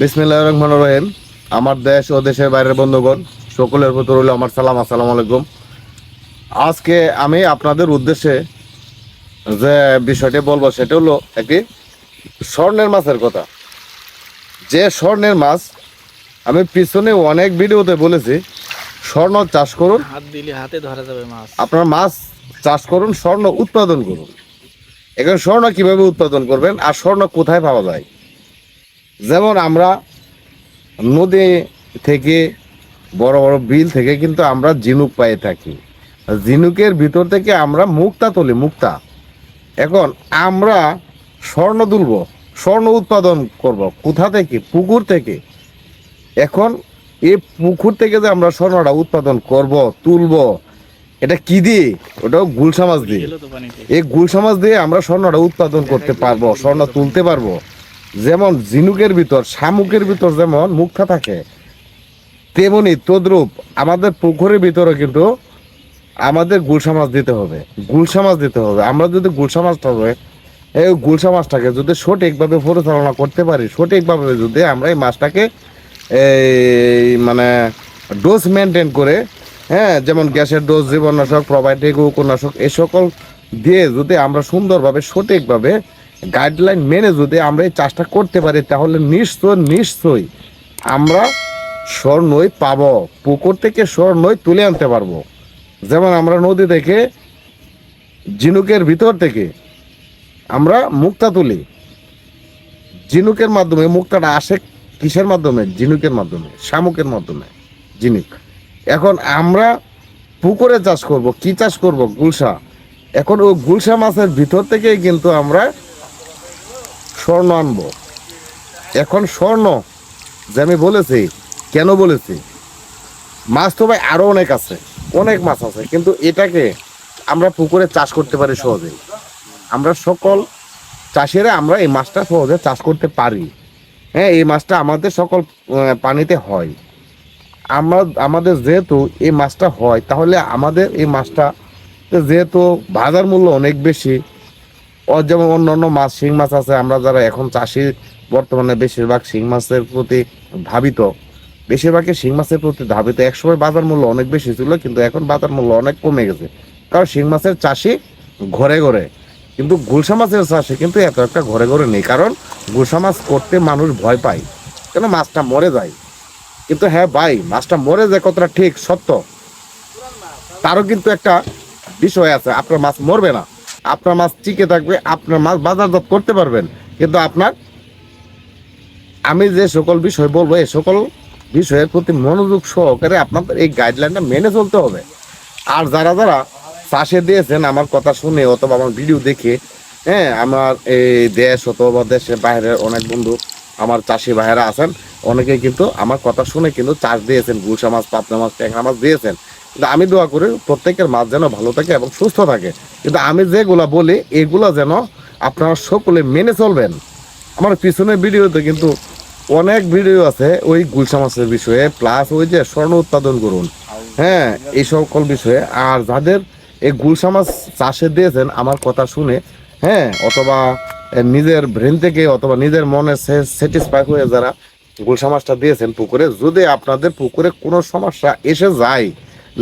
বিসমিল্লাহ রহমান রহিম। আমার দেশ ও দেশের বাইরের বন্ধুগণ সকলের প্রতি রইল আমার সালাম আসসালামু আলাইকুম। আজকে আমি আপনাদের উদ্দেশ্যে যে বিষয়টি বলব সেটা হলো একটি স্বর্ণের মাছের কথা। যে স্বর্ণের মাছ আমি পিছনে অনেক ভিডিওতে বলেছি স্বর্ণ চাষ করুন। হাত দিলে হাতে ধরা যাবে মাছ। আপনার মাছ চাষ করুন স্বর্ণ উৎপাদন করুন। এখন স্বর্ণ কীভাবে উৎপাদন করবেন আর স্বর্ণ কোথায় পাওয়া যায়? যেমন আমরা নদী থেকে বড় বড় বিল থেকে কিন্তু আমরা ঝিনুক পেয়ে থাকি। ঝিনুকের ভিতর থেকে আমরা মুক্তা তুলি মুক্তা। এখন আমরা স্বর্ণ তুলব স্বর্ণ উৎপাদন করব। কোথা থেকে? পুকুর থেকে। এখন এই পুকুর থেকে যে আমরা স্বর্ণটা উৎপাদন করব তুলব এটা কি দিয়ে? ওটাও দিয়ে। গেল তো পানিতে। এই মাছ দিয়ে আমরা স্বর্ণটা উৎপাদন করতে পারব স্বর্ণ তুলতে পারব। যেমন ঝিনুকের ভিতর, শামুকের ভিতর যেমন মুক্তা থাকে, তেমনি তদ্রূপ আমাদের পুকুরের ভিতরে কিন্তু আমাদের গুলশা মাছ দিতে হবে, গুলশা মাছ দিতে হবে। আমরা যদি গুলশা মাছটা হবে এই গুলশা মাছটাকে যদি সঠিকভাবে পরিচালনা করতে পারি, সঠিকভাবে যদি আমরা এই মাছটাকে এই মানে ডোজ মেনটেন করে হ্যাঁ যেমন গ্যাসের ডোজ জীবনাশক প্রোবায়োটিক উপনাশক এই সকল দিয়ে যদি আমরা সুন্দরভাবে, সঠিকভাবে গাইডলাইন মেনে যদি আমরা এই চাষটা করতে পারি, তাহলে নিশ্চয় নিশ্চয়ই আমরা স্বর্ণই পাবো। পুকুর থেকে স্বর্ণই তুলে আনতে পারব। যেমন আমরা নদী থেকে, ঝিনুকের ভিতর থেকে আমরা মুক্তা তুলি। ঝিনুকের মাধ্যমে, মুক্তাটা আসে কিসের মাধ্যমে? ঝিনুকের মাধ্যমে, শামুকের মাধ্যমে, ঝিনুক। এখন আমরা পুকুরে চাষ করব, কি চাষ করব? গুলশা। এখন ওই গুলশা মাছের ভিতর থেকেই কিন্তু আমরা স্বর্ণ আনব। এখন স্বর্ণ যে আমি বলেছি, কেন বলেছি? মাছ তো ভাই আরও অনেক আছে, অনেক মাছ আছে, কিন্তু এটাকে আমরা পুকুরে চাষ করতে পারি সহজেই আমরা সকল চাষিরা আমরা এই মাছটা সহজে চাষ করতে পারি। হ্যাঁ এই মাছটা আমাদের সকল পানিতে হয়। আমরা, আমাদের যেহেতু এই মাছটা হয়, তাহলে আমাদের এই মাছটা যেহেতু বাজার মূল্য অনেক বেশি যেমন অন্য অন্য মাছ, শিং মাছ আছে, আমরা যারা এখন চাষি, বর্তমানে বেশিরভাগ শিং মাছের প্রতি ধাবিত। বেশিরভাগই শিং মাছের প্রতি ধাবিত। একসময় বাজার মূল্য অনেক বেশি ছিল, কিন্তু এখন বাজার মূল্য অনেক কমে গেছে। কারণ শিং মাছের চাষি ঘরে ঘরে। কিন্তু গুলশা মাছের চাষে কিন্তু এত একটা ঘরে ঘরে নেই, কারণ গুলশা মাছ করতে মানুষ ভয় পায়, কেন মাছটা মরে যায়। কিন্তু হ্যাঁ ভাই, মাছটা মরে যায় কতটা ঠিক সত্য। তারও কিন্তু একটা বিষয় আছে, আপনার মাছ মরবে না। আপনার মাছ টিকে থাকবে, আপনার মাছ বাজারজাত করতে পারবেন। কিন্তু আপনার, আমি যে সকল বিষয় বলব এই সকল বিষয়ের প্রতি মনোযোগ সহকারে আপনাদের এই গাইডলাইনটা মেনে চলতে হবে। আর যারা যারা চাষে দিয়েছেন আমার কথা শুনে অথবা আমার ভিডিও দেখে হ্যাঁ আমার এই দেশ অথবা দেশের বাইরের অনেক বন্ধু, আমার চাষি ভাইয়েরা আছেন অনেকে কিন্তু আমার কথা শুনে কিন্তু চাষ দিয়েছেন, গুলশা মাছ, পাবনা মাছ, ট্যাংরা মাছ দিয়েছেন। আমি দোয়া করি প্রত্যেকের মাছ যেন ভালো থাকে এবং সুস্থ থাকে। কিন্তু আমি যেগুলা বলি, এগুলা যেন আপনারা সকলে মেনে চলবেন। আমার পিছনে ভিডিওতে কিন্তু অনেক ভিডিও আছে ওই গুলশা মাছের বিষয়ে প্লাস ওই যে স্বর্ণ উৎপাদন করুন। হ্যাঁ এই সকল বিষয়ে। আর যাদের এই গুলশা মাছ চাষে দিয়েছেন, আমার কথা শুনে হ্যাঁ অথবা নিজের ব্রেন থেকে অথবা নিজের মনে স্যাটিসফাই হয়ে যারা গুলশা মাছটা দিয়েছেন পুকুরে, যদি আপনাদের পুকুরে কোনো সমস্যা এসে যায়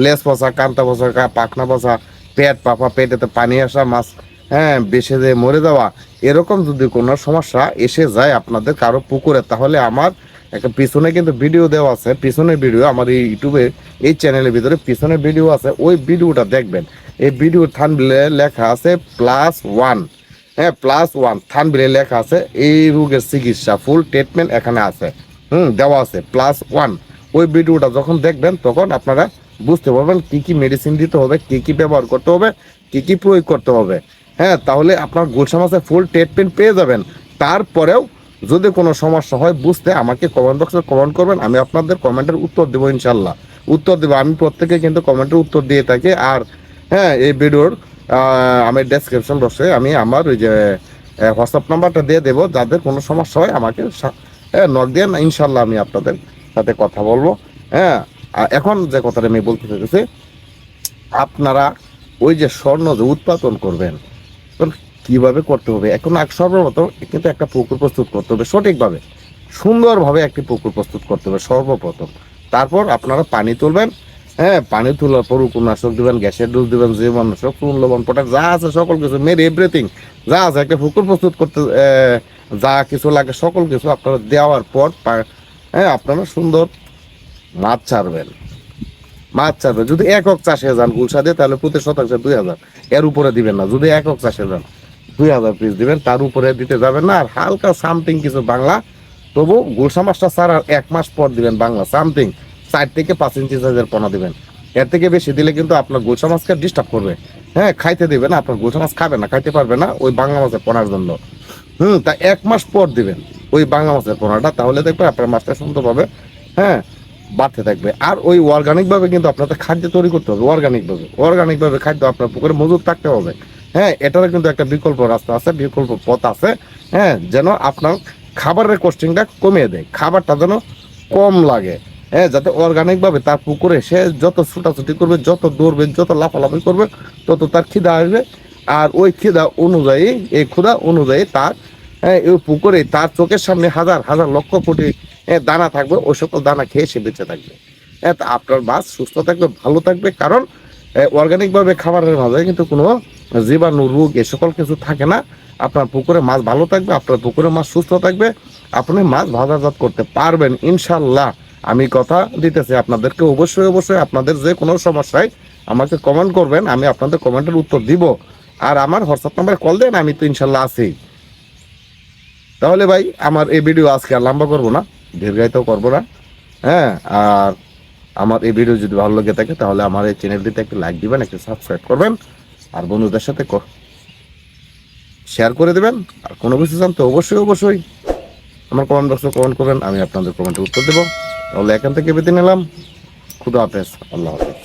লেস পচা কান্তা পচা পাখনা পচা পেট, পাপা পেটেতে পানি আসা, মাছ হ্যাঁ বেসে যে মরে যাওয়া, এরকম যদি কোনো সমস্যা এসে যায় আপনাদের কারও পুকুরে, তাহলে আমার একটা পিছনে কিন্তু ভিডিও দেওয়া আছে, পিছনের ভিডিও আমার এই ইউটিউবে এই চ্যানেলের ভিতরে পিছনের ভিডিও আছে, ওই ভিডিওটা দেখবেন। এই ভিডিও থানবিলে লেখা আছে প্লাস ওয়ান হ্যাঁ প্লাস ওয়ান থানবিলে লেখা আছে, এই রোগের চিকিৎসা ফুল ট্রিটমেন্ট এখানে আছে, হুম, দেওয়া আছে প্লাস ওয়ান ওই ভিডিওটা যখন দেখবেন, তখন আপনারা বুঝতে পারবেন কি কি মেডিসিন দিতে হবে, কি কি ব্যবহার করতে হবে, কি কি প্রয়োগ করতে হবে। হ্যাঁ তাহলে আপনার গুলশা মাছের ফুল ট্রিটমেন্ট পেয়ে যাবেন। তারপরেও যদি কোনো সমস্যা হয়, বুঝতে আমাকে কমেন্ট বক্সে কমেন্ট করবেন, আমি আপনাদের কমেন্টের উত্তর দেবো ইনশাল্লাহ। উত্তর দেবো, আমি প্রত্যেকে কিন্তু কমেন্টের উত্তর দিয়ে থাকি। আর হ্যাঁ এই ভিডিওর আমি ডেসক্রিপশন বক্সে আমি আমার ওই যে হোয়াটসঅ্যাপ নাম্বারটা দিয়ে দেবো। যাদের কোনো সমস্যা হয়, আমাকে হ্যাঁ নক দিয়ে ইনশাল্লাহ আমি আপনাদের সাথে কথা বলব। হ্যাঁ এখন যে কথাটা আমি বলতে চাইতেছি, আপনারা ওই যে স্বর্ণ যে উৎপাদন করবেন কীভাবে করতে হবে? এখন সর্বপ্রথম কিন্তু একটা পুকুর প্রস্তুত করতে হবে সঠিকভাবে। সুন্দরভাবে একটি পুকুর প্রস্তুত করতে হবে সর্বপ্রথম। তারপর আপনারা পানি তুলবেন হ্যাঁ পানি তোলার পর উপনাশক দেবেন, গ্যাসের ডোজ দেবেন মানুষক চুন লবণ পটাশ, যা আছে সকল কিছু, মেরে এভরিথিং যা আছে, একটা পুকুর প্রস্তুত করতে যা কিছু লাগে সকল কিছু আপনারা দেওয়ার পর হ্যাঁ আপনারা সুন্দর মাছ ছাড়বেন। মাছ ছাড়বে যদি একক চাষে যান গুলশা দিয়ে, তাহলে প্রতি শতাংশে দুই হাজার। এর উপরে দিবেন না। যদি একক চাষে যান, দুই হাজার পিস দিবেন, তার উপরে দিতে যাবেন না। আর হালকা সামথিং কিছু বাংলা, তবু গুলশা মাছটা ছাড়ার এক মাস পর দিবেন বাংলা সামথিং চার থেকে পাঁচ ইঞ্চি সাইজের পোনা দিবেন। এর থেকে বেশি দিলে কিন্তু আপনার গুলশা মাছকে ডিস্টার্ব করবে। হ্যাঁ খাইতে দিবেন না, আপনার গুলশা মাছ খাবে না, খাইতে পারবে না ওই বাংলা মাছের পোনার জন্য। হুম, তা এক মাস পর দিবেন ওই বাংলা মাছের পোনাটা। তাহলে দেখবেন আপনার মাছটা সুন্দরভাবে হ্যাঁ বাড়তে থাকবে। আর ওই অর্গানিক ভাবে কিন্তু আপনাদের খাদ্য তৈরি করতে হবে অর্গানিক ভাবে অর্গানিক ভাবে খাদ্য আপনার পুকুরে মজুদ থাকতে হবে। হ্যাঁ এটারও কিন্তু একটা বিকল্প রাস্তা আছে, বিকল্প পথ আছে। হ্যাঁ যেন আপনার খাবারের কস্টিংটা কমিয়ে দেয়, খাবারটা যেন কম লাগে। হ্যাঁ যাতে অর্গানিক ভাবে তার পুকুরে সে যত ছুটাছুটি করবে, যত দৌড়বে, যত লাফালাফি করবে, তত তার খিদা আসবে। আর ওই খিদা অনুযায়ী, এই ক্ষুধা অনুযায়ী তার হ্যাঁ ওই পুকুরে তার চোখের সামনে হাজার হাজার লক্ষ কোটি দানা থাকবে, ওই সকল দানা খেয়ে সে বেঁচে থাকবে। হ্যাঁ আপনার মাছ সুস্থ থাকবে, ভালো থাকবে, কারণ অর্গানিক ভাবে খাবারের মাঝে কিন্তু কোনো জীবাণু, রোগ এ সকল কিছু থাকে না। আপনার পুকুরে মাছ ভালো থাকবে, আপনার পুকুরে মাছ সুস্থ থাকবে, আপনি মাছ বাজারজাত করতে পারবেন ইনশাল্লাহ আমি কথা দিতেছি আপনাদেরকে অবশ্যই অবশ্যই আপনাদের যে কোনো সমস্যায় আমাকে কমেন্ট করবেন, আমি আপনাদের কমেন্টের উত্তর দিব। আর আমার হোয়াটসঅ্যাপ নাম্বারে কল দেন, আমি তো ইনশাল্লাহ আছি। তাহলে ভাই, আমার এই ভিডিও আজকে আর লম্বা করব না। দীর্ঘায়িত করব না। হ্যাঁ আর আমার এই ভিডিও যদি ভালো লেগে থাকে, তাহলে আমার এই চ্যানেলটিতে একটা লাইক দিবেন, একটা সাবস্ক্রাইব করবেন, আর বন্ধুদের সাথে শেয়ার করে দেবেন। আর কোনো কিছু জানতে অবশ্যই অবশ্যই আমার কমেন্ট বক্সে কমেন্ট করবেন, আমি আপনাদের কমেন্টের উত্তর দেবো। তাহলে এখান থেকে বেঁধে নিলাম। খুদা হাফেজ, আল্লাহ হাফেজ।